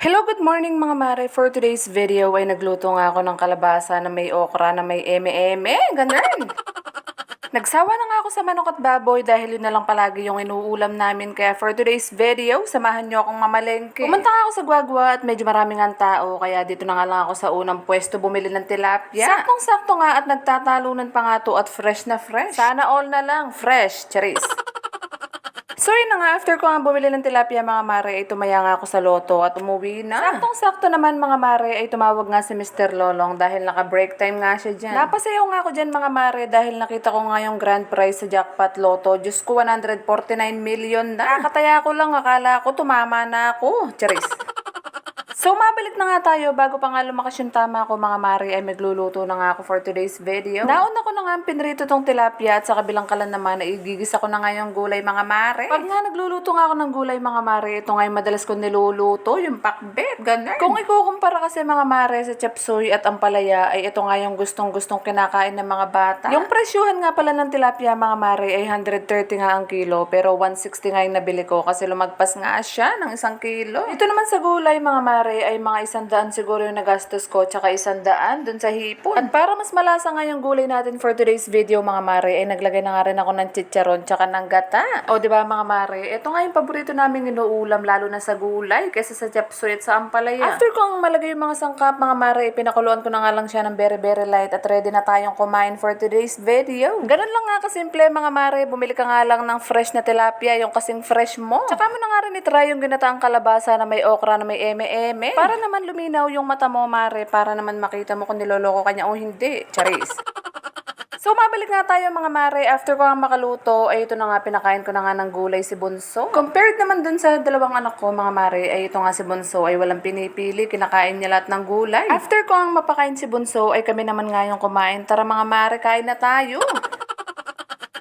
Hello, good morning mga mare. For today's video ay nagluto nga ako ng kalabasa na may okra na may eme-eme. Ganun. Nagsawa na nga ako sa manok at baboy dahil yun na lang palagi yung inuulam namin. Kaya for today's video, samahan nyo akong mamalengke. Pumunta nga ako sa Guagua at medyo marami nga ang tao. Kaya dito na nga lang ako sa unang pwesto bumili ng tilapia. Saktong-sakto nga at nagtatalunan pa nga to at fresh na fresh. Sana all na lang. Fresh. Charis. So yun nga, after ko nga bumili ng tilapia mga mare, ay tumaya nga ako sa loto at umuwi na. Saktong-sakto naman mga mare, ay tumawag nga si Mr. Lolong dahil naka-break time nga siya dyan. Napasayaw nga ako dyan mga mare dahil nakita ko nga yung grand prize sa jackpot loto. Diyos ko, 149 million na. Nakataya ko lang, akala ko tumama na ako. Charis. So, mabalik na nga tayo. Bago pa nga lumakas yung tama ko, mga mari, ay magluluto na nga ako for today's video. Nauna ko na nga ang pinrito tong tilapia at sa kabilang kalan naman, igigisa ko na nga yung gulay, mga mare. Pag nga nagluluto nga ako ng gulay, mga mare, ito nga yung madalas ko niluluto, yung pakbet, ganun. Kung ikukumpara kasi mga mare sa chapsuy at ampalaya, ay ito nga yung gustong-gustong kinakain ng mga bata. Yung presyuhan nga pala ng tilapia, mga mare, ay 130 nga ang kilo, pero 160 nga yung nabili ko kasi lumagpas nga siya ng isang kilo. Ito naman sa gulay, mga mare, ay mga isandaan siguro yung nagastos ko, tsaka isandaan dun sa hipon. At para mas malasa nga yung gulay natin for today's video, mga mare, ay naglagay na nga rin ako ng chicharon tsaka ng gata. O, ba mga mare, ito nga yung paborito namin inuulam, lalo na sa gulay, kaysa sa chapsuy at sa ampalaya. After kong malagay yung mga sangkap, mga mare, pinakuluan ko na nga lang siya ng very very light at ready na tayong kumain for today's video. Ganun lang nga kasimple, mga mare, bumili ka nga lang ng fresh na tilapia, yung kasing fresh mo. Tsaka mo na nga rin itry yung ginataang kalabasa na may okra na may eme-eme. Para naman luminaw yung mata mo, mare, para naman makita mo kung niloloko ka niya o hindi. Charis. So, mabalik nga tayo mga mare. After ko nga makaluto, ay ito na nga, pinakain ko na nga ng gulay si Bunso. Compared naman dun sa dalawang anak ko, mga mare, ay ito nga si Bunso ay walang pinipili. Kinakain niya lahat ng gulay. After ko ang mapakain si Bunso, ay kami naman nga yung kumain. Tara mga mare, kain na tayo.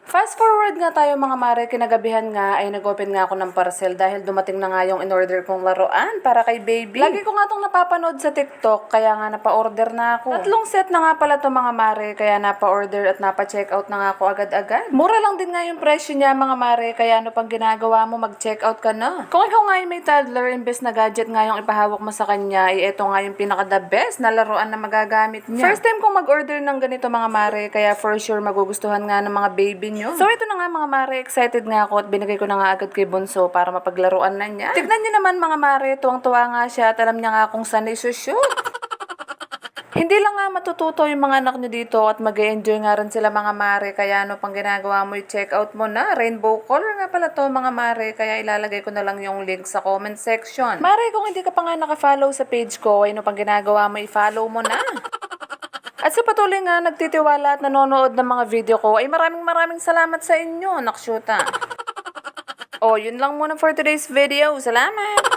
Fast forward nga tayo mga mare, kinagabihan nga ay nag-open nga ako ng parcel dahil dumating na nga yung in-order kong laruan para kay baby. Lagi ko nga itong napapanood sa TikTok, kaya nga napa-order na ako. Tatlong set na nga pala to mga mare, kaya napa-order at napa-check out na nga ako agad-agad. Mura lang din nga yung presyo niya mga mare, kaya ano pang ginagawa mo, mag-check out ka na. Kung ikaw nga yung may toddler, imbes na gadget nga yung ipahawak mo sa kanya, ay ito nga yung pinaka-the best na laruan na magagamit niya. First time kong mag-order ng ganito mga mare, kaya for sure magugustuhan nga ng mga baby niyo. So ito na nga mga mare, excited nga ako at binigay ko na nga agad kay Bunso para mapaglaruan na niya. Tignan niyo naman mga mare, tuwang-tuwa nga siya at alam niya nga kung saan isushoot. Hindi lang nga matututo yung mga anak nyo dito at mag enjoy nga rin sila mga mare. Kaya ano pang ginagawa mo, i-check out mo na. Rainbow color nga pala to mga mare. Kaya ilalagay ko na lang yung link sa comment section. Mare, kung hindi ka pa nga nakafollow sa page ko, ano pang ginagawa mo, i-follow mo na. At sa patuloy nga nagtitiwala at nanonood ng mga video ko, ay maraming maraming salamat sa inyo, nakshuta. oh, yun lang muna for today's video. Salamat!